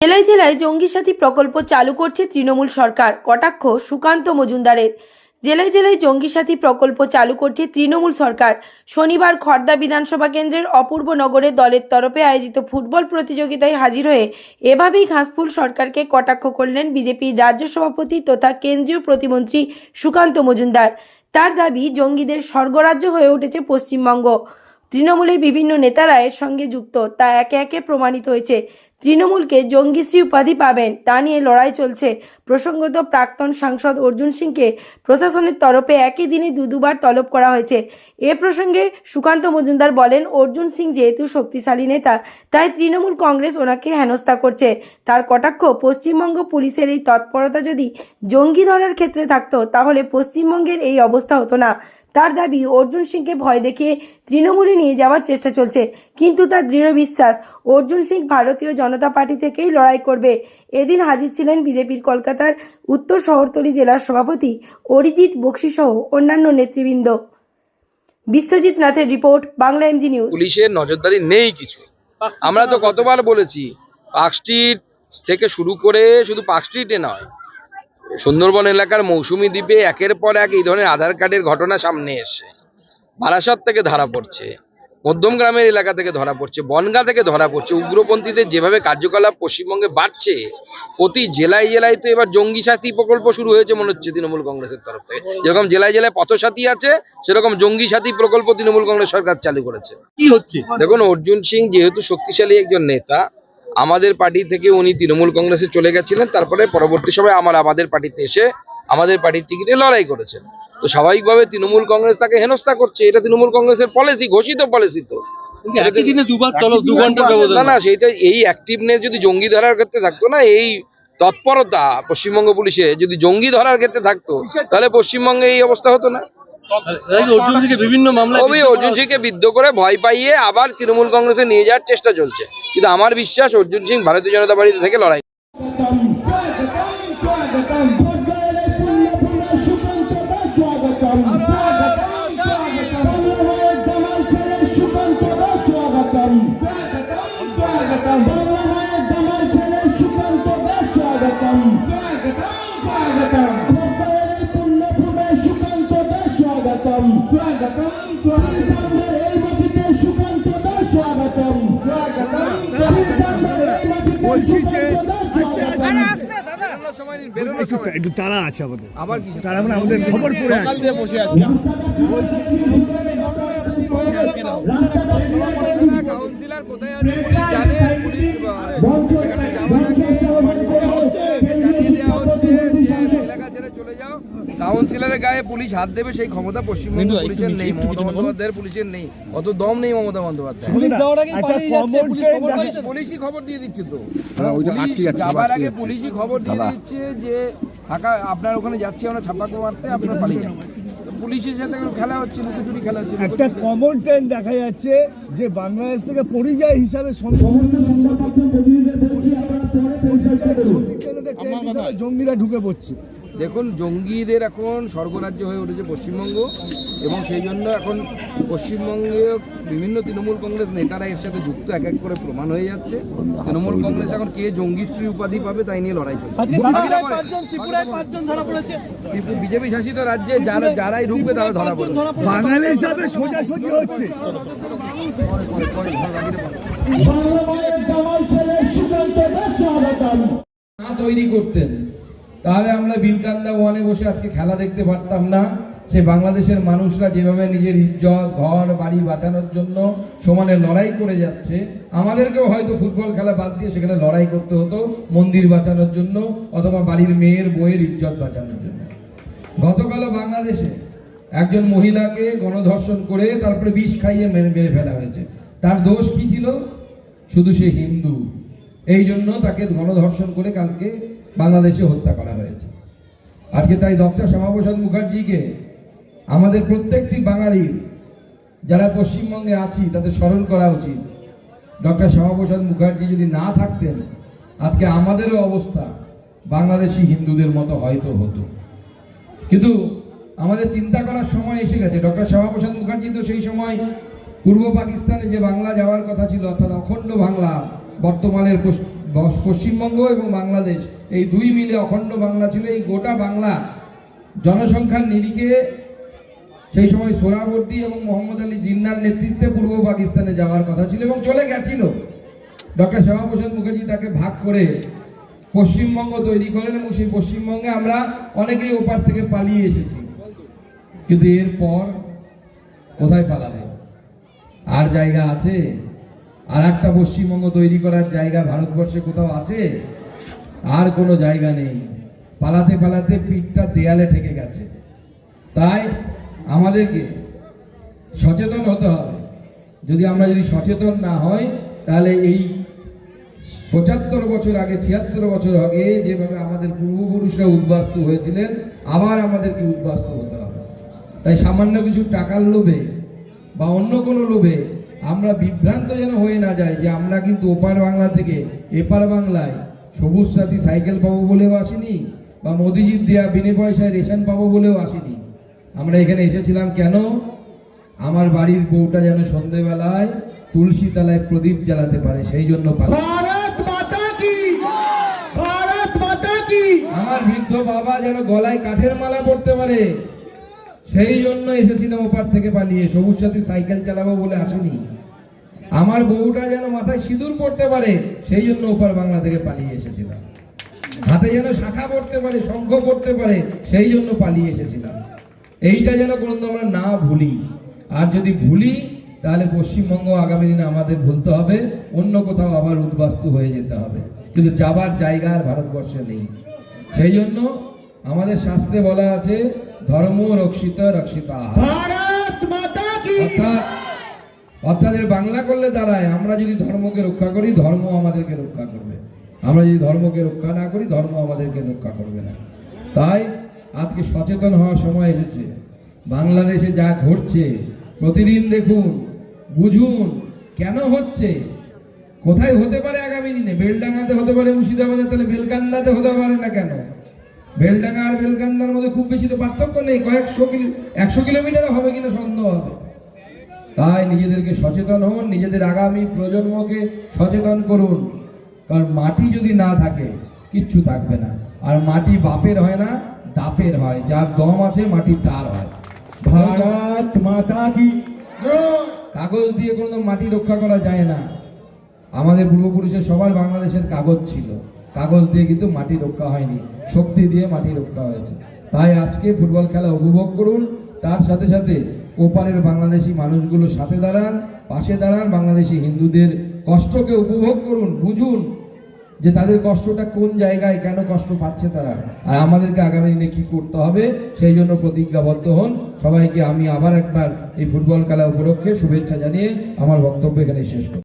জেলায় জেলায় জঙ্গি সাথী প্রকল্প চালু করছে তৃণমূল সরকার। কটাক্ষ সুকান্ত মজুমদারের। জেলায় জেলায় জঙ্গি সাথী প্রকল্প চালু করছে তৃণমূল সরকার। শনিবার খর্দা বিধানসভা কেন্দ্রের অপূর্ব নগরে দলের তরফে আয়োজিত ফুটবল প্রতিযোগিতায় হাজির হয়ে এভাবেই ঘাসফুল সরকারকে কটাক্ষ করলেন বিজেপির রাজ্য সভাপতি তথা কেন্দ্রীয় প্রতিমন্ত্রী সুকান্ত মজুমদার। তার দাবি, জঙ্গিদের স্বর্গরাজ্য হয়ে উঠেছে পশ্চিমবঙ্গ। তৃণমূলের বিভিন্ন নেতারা এর সঙ্গে যুক্ত, তা একে একে প্রমাণিত হয়েছে। তৃণমূলকে জঙ্গিশ্রী উপাধি পাবেন, তা নিয়ে লড়াই চলছে। প্রসঙ্গত প্রাক্তন সাংসদ অর্জুন সিংকে প্রশাসনের তরফে একই দিনে দু, দুবার তলব করা হয়েছে। এ প্রসঙ্গে সুকান্ত মজুমদার বলেন, অর্জুন সিং যেহেতু শক্তিশালী নেতা, তাই তৃণমূল কংগ্রেস ওনাকে হেনস্থা করছে। তার কটাক্ষ পশ্চিমবঙ্গ পুলিশের এই তৎপরতা যদি জঙ্গি ধরার ক্ষেত্রে থাকতো, তাহলে পশ্চিমবঙ্গের এই অবস্থা হতো না। তার দাবি, অর্জুন সিংকে ভয় দেখিয়ে তৃণমূলে নিয়ে যাওয়ার চেষ্টা চলছে। কিন্তু তার দৃঢ় বিশ্বাস, অর্জুন সিং ভারতীয় জনতা পার্টি থেকেই লড়াই করবে। এদিন হাজির ছিলেন বিজেপির কলকাতার উত্তর শহরতলি জেলার সভাপতি অরিজিৎ বক্সি সহ অন্যান্য নেতৃবৃন্দ। বিশ্বজিৎ নাথের রিপোর্ট, বাংলা এমজি নিউজ। পুলিশের নজরদারি নেই কিছু। আমরা তো কতবার বলেছি স্ট্রিট থেকে শুরু করে শুধু পার্ক নয় সুন্দরবন এলাকার মৌসুমী দ্বীপে একের পর এক এই ধরনের আধার কার্ডের ঘটনা সামনে এসছে। বারাসাত থেকে ধরা পড়ছে মধ্যম গ্রামের এলাকা থেকে ধরা পড়ছে বনগা থেকে ধরা পড়ছে। উগ্রপন্থীদের যেভাবে কার্যকলাপ পশ্চিমবঙ্গে বাড়ছে প্রতি জেলায় জেলায় তো এবার জঙ্গি সাথী প্রকল্প শুরু হয়েছে মনে হচ্ছে তৃণমূল কংগ্রেসের তরফ থেকে। যেরকম জেলায় জেলায় পথসাথী আছে সেরকম জঙ্গি সাথী প্রকল্প তৃণমূল কংগ্রেস সরকার চালু করেছে। কি হচ্ছে? দেখুন অর্জুন সিং যেহেতু শক্তিশালী একজন নেতা আমাদের পার্টি থেকে উনি তৃণমূল কংগ্রেসে চলে গেছিলেন তারপরে পরবর্তী সময় আমার আমাদের পার্টিতে এসে আমাদের পার্টির টিকিটে লড়াই করেছেন। তো স্বাভাবিকভাবে তৃণমূল কংগ্রেস তাকে হেনস্থা করছে এটা তৃণমূল কংগ্রেসের পলিসি ঘোষিত পলিসি তো। না না সেইটা এই অ্যাক্টিভনেস যদি জঙ্গি ধরার ক্ষেত্রে থাকতো না এই তৎপরতা পশ্চিমবঙ্গ পুলিশে যদি জঙ্গি ধরার ক্ষেত্রে থাকতো তাহলে পশ্চিমবঙ্গে এই অবস্থা হতো না। কবি অর্জুন সিংকে বিদ্ধ করে ভয় পাইয়ে আবার তৃণমূল কংগ্রেসে নিয়ে যাওয়ার চেষ্টা চলছে। কিন্তু আমার বিশ্বাস অর্জুন সিং ভারতীয় জনতা পার্টি থেকে লড়াই বলছি যে একটু একটু তারা আছে আমাদের। আবার কি তারা মানে আমাদের খবর পড়ে আছে। কাউন্সিলর কোথায় আছে কাউন্সিলরের গায়ে পুলিশ হাত দেবে সেই ক্ষমতা পশ্চিমবঙ্গ পুলিশের নেই। মমতা বন্দ্যোপাধ্যায়ের পুলিশের নেই। অত দম নেই মমতা বন্দ্যোপাধ্যায় একটা পুলিশই খবর দিয়ে দিচ্ছে তো। পুলিশ আটকে যাবার আগে পুলিশই খবর দিয়ে দিচ্ছে যে ফাঁকা আপনার ওখানে যাচ্ছি আমরা ছাপ্পাকো মারতে আপনার পালিয়ে যান। তো পুলিশের সাথে এখন খেলা হচ্ছে লুকোচুরি খেলা হচ্ছে একটা কমন ট্রেন দেখা যাচ্ছে যে বাংলাদেশ থেকে পরিযায়ী হিসাবে জঙ্গিরা ঢুকে পড়ছে। দেখুন জঙ্গিদের এখন স্বর্গরাজ্য হয়ে উঠেছে পশ্চিমবঙ্গ এবং সেই জন্য এখন পশ্চিমবঙ্গে বিভিন্ন তৃণমূল কংগ্রেস নেতারা এর সাথে যুক্ত এক এক করে প্রমাণ হয়ে যাচ্ছে। তৃণমূল কংগ্রেস এখন কে জঙ্গিশ্রী উপাধি পাবে তাই নিয়ে লড়াই চলছে। বিজেপি শাসিত রাজ্যে যারা যারাই ঢুকবে তারা ধরা পড়বে। বাঙালি হিসাবে সোজাসুজি হচ্ছে। তৈরি করতেন। তাহলে আমরা বিলকান্দা ওয়ানে বসে আজকে খেলা দেখতে পারতাম না। সে বাংলাদেশের মানুষরা যেভাবে নিজের ইজ্জত, ঘর, বাড়ি বাঁচানোর জন্য সমানে লড়াই করে যাচ্ছে, আমাদেরকেও হয়তো ফুটবল খেলা বাদ দিয়ে সেখানে লড়াই করতে হতো, মন্দির বাঁচানোর জন্য অথবা বাড়ির মেয়ের বইয়ের ইজ্জত বাঁচানোর জন্য। গতকালও বাংলাদেশে একজন মহিলাকে গণধর্ষণ করে তারপরে বিষ খাইয়ে মেরে মেরে ফেলা হয়েছে। তার দোষ কি ছিল? শুধু সে হিন্দু। এই জন্য তাকে গণধর্ষণ করে কালকে বাংলাদেশে হত্যা করা হয়েছে। আজকে তাই ডক্টর শ্যামাপ্রসাদ মুখার্জিকে আমাদের প্রত্যেকটি বাঙালির, যারা পশ্চিমবঙ্গে আছি, তাদের স্মরণ করা উচিত। ডক্টর শ্যামাপ্রসাদ মুখার্জি যদি না থাকতেন, আজকে আমাদেরও অবস্থা বাংলাদেশি হিন্দুদের মতো হয়তো হতো। কিন্তু আমাদের চিন্তা করার সময় এসে গেছে। ডক্টর শ্যামাপ্রসাদ মুখার্জি তো সেই সময় পূর্ব পাকিস্তানে যে বাংলা যাওয়ার কথা ছিল, অর্থাৎ অখণ্ড বাংলা বর্তমানের পশ্চিমবঙ্গ এবং বাংলাদেশ, এই দুই মিলে অখণ্ড বাংলা ছিল। এই গোটা বাংলা জনসংখ্যার নিরিখে সেই সময় সোহরাবর্দী এবং মোহাম্মদ আলী জিন্নার নেতৃত্বে পূর্ব পাকিস্তানে যাওয়ার কথা ছিল এবং চলে গেছিল। ডক্টর শ্যামাপ্রসাদ মুখার্জি তাকে ভাগ করে পশ্চিমবঙ্গ তৈরি করেন এবং সেই পশ্চিমবঙ্গে আমরা অনেকেই ওপার থেকে পালিয়ে এসেছি। কিন্তু এরপর কোথায় পালাবে? আর জায়গা আছে? আর একটা পশ্চিমবঙ্গ তৈরি করার জায়গা ভারতবর্ষে কোথাও আছে? আর কোনো জায়গা নেই। পালাতে পালাতে পিঠটা দেয়ালে ঠেকে গেছে। তাই আমাদেরকে সচেতন হতে হবে। যদি আমরা যদি সচেতন না হই, তাহলে এই পঁচাত্তর বছর আগে, ছিয়াত্তর বছর আগে যেভাবে আমাদের পূর্বপুরুষরা উদ্বাস্তু হয়েছিলেন, আবার আমাদেরকে উদ্বাস্তু হতে হবে। তাই সামান্য কিছু টাকার লোভে বা অন্য কোনো লোভে আমরা বিভ্রান্ত যেন হয়ে না যায় যে আমরা কিন্তু ওপার বাংলা থেকে এপার বাংলায় সবুজ সাথী সাইকেল পাবো বলেও আসিনি বা মোদিজির দেয়া বিনে পয়সায় রেশন পাবো বলেও আসিনি। আমরা এখানে এসেছিলাম কেন? আমার বাড়ির বউটা যেন সন্ধেবেলায় তুলসী তলায় প্রদীপ জ্বালাতে পারে সেই জন্য আমার বৃদ্ধ বাবা যেন গলায় কাঠের মালা পড়তে পারে সেই জন্য এসেছিলাম ওপার থেকে পালিয়ে। সবুজ সাথী সাইকেল চালাবো বলে আসেনি। আমার বউটা যেন মাথায় সিঁদুর পড়তে পারে, সেই জন্য ওপার বাংলা থেকে পালিয়ে এসেছিলাম। হাতে যেন শাখা পড়তে পারে, শঙ্খ পড়তে পারে, সেই জন্য পালিয়ে এসেছিলাম। এইটা যেন কোনোদিন আমরা না ভুলি। আর যদি ভুলি, তাহলে পশ্চিমবঙ্গ আগামী দিনে আমাদের ভুলতে হবে, অন্য কোথাও আবার উদ্বাস্তু হয়ে যেতে হবে। কিন্তু যাবার জায়গা আর ভারতবর্ষে নেই। সেই জন্য আমাদের শাস্ত্রে বলা আছে ধর্ম রক্ষিত রক্ষিত। অর্থাৎ এর বাংলা করলে দাঁড়ায় আমরা যদি ধর্মকে রক্ষা করি ধর্ম আমাদেরকে রক্ষা করবে। আমরা যদি ধর্মকে রক্ষা না করি ধর্ম আমাদেরকে রক্ষা করবে না। তাই আজকে সচেতন হওয়ার সময় এসেছে। বাংলাদেশে যা ঘটছে প্রতিদিন দেখুন বুঝুন কেন হচ্ছে? কোথায় হতে পারে আগামী দিনে? বেলডাঙ্গাতে হতে পারে মুর্শিদাবাদে তাহলে বেলকান্দাতে হতে পারে না কেন? বেলডাঙ্গা আর বেলকান্দার মধ্যে খুব বেশি তো পার্থক্য নেই। কয়েকশো কিলো একশো কিলোমিটার হবে কিনা সন্দেহ হবে। তাই নিজেদেরকে সচেতন হন নিজেদের আগামী প্রজন্মকে সচেতন করুন। কারণ মাটি যদি না থাকে কিচ্ছু থাকবে না। আর মাটি বাপের হয় না দাপের হয়। যার দম আছে মাটি তার হয়। ভারত মাতা কি? কাগজ দিয়ে কোনো মাটি রক্ষা করা যায় না। আমাদের পূর্বপুরুষের সবার বাংলাদেশের কাগজ ছিল। কাগজ দিয়ে কিন্তু মাটি রক্ষা হয়নি, শক্তি দিয়ে মাটি রক্ষা হয়েছে। তাই আজকে ফুটবল খেলা উপভোগ করুন, তার সাথে সাথে ওপারের বাংলাদেশি মানুষগুলোর সাথে দাঁড়ান, পাশে দাঁড়ান, বাংলাদেশি হিন্দুদের কষ্টকে উপভোগ করুন, বুঝুন যে তাদের কষ্টটা কোন জায়গায় কেন কষ্ট পাচ্ছে তারা, আর আমাদেরকে আগামী দিনে কি করতে হবে, সেই জন্য প্রতিজ্ঞাবদ্ধ হন। সবাইকে আমি আবার একবার এই ফুটবল খেলা উপলক্ষে শুভেচ্ছা জানিয়ে আমার বক্তব্য এখানে শেষ করি